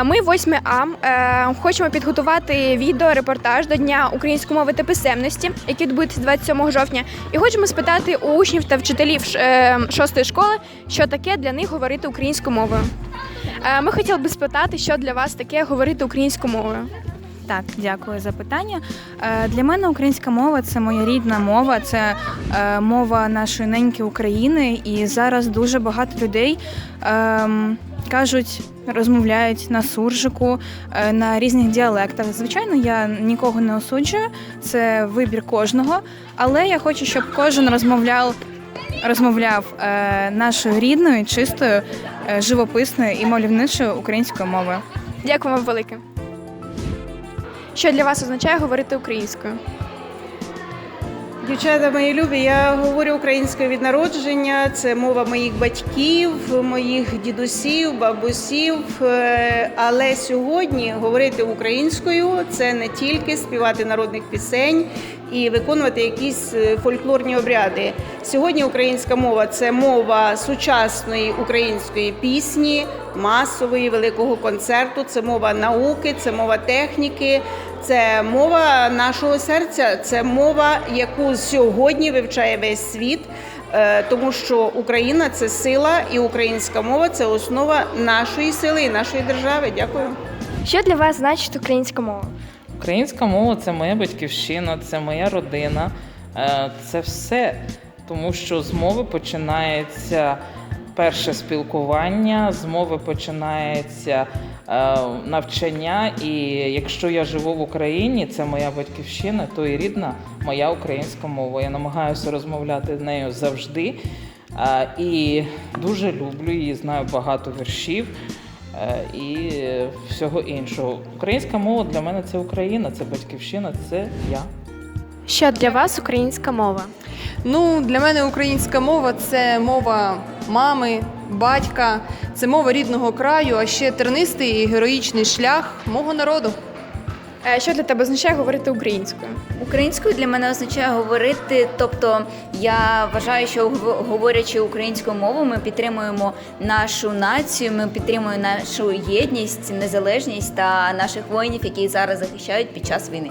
Е, Ми 8 А е, хочемо підготувати відео репортаж до Дня української мови та писемності, який відбудеться 27 жовтня. І хочемо спитати у учнів та вчителів е, шостої школи, що таке для них говорити українською мовою. Ми хотіли би спитати, що для вас таке говорити українською мовою. Так, дякую за питання. Для мене українська мова це моя рідна мова, це мова нашої неньки України. І зараз дуже багато людей ем, кажуть, розмовляють на суржику, е, на різних діалектах. Звичайно, я нікого не осуджую, це вибір кожного, але я хочу, щоб кожен розмовляв. Розмовляв е, нашою рідною, чистою, е, живописною і мальовничою українською мовою. Дякую вам велике. Що для вас означає говорити українською? Дівчата мої любі, я говорю українською від народження. Це мова моїх батьків, моїх дідусів, бабусів. Е, Але сьогодні говорити українською це не тільки співати народних пісень і виконувати якісь е, фольклорні обряди. Сьогодні українська мова це мова сучасної української пісні, масової великого концерту. Це мова науки, це мова техніки. Це мова нашого серця, це мова, яку сьогодні вивчає весь світ, е, тому що Україна це сила, і українська мова це основа нашої сили і нашої держави. Дякую. Що для вас значить українська мова? Українська мова це моя батьківщина, це моя родина, е, це все. Тому що з мови починається перше спілкування, з мови починається е, навчання. І якщо я живу в Україні, це моя батьківщина, то і рідна моя українська мова. Я намагаюся розмовляти з нею завжди. Е, І дуже люблю її, знаю багато віршів і всього іншого. Українська мова для мене це Україна, це батьківщина, це я. Що для вас українська мова? Ну, для мене українська мова це мова мами, батька, це мова рідного краю, а ще тернистий і героїчний шлях мого народу. Е, Що для тебе означає говорити українською? Українською для мене означає говорити, тобто я вважаю, що гов- говорячи українською мовою, ми підтримуємо нашу націю, ми підтримуємо нашу єдність, незалежність та наших воїнів, які зараз захищають під час війни.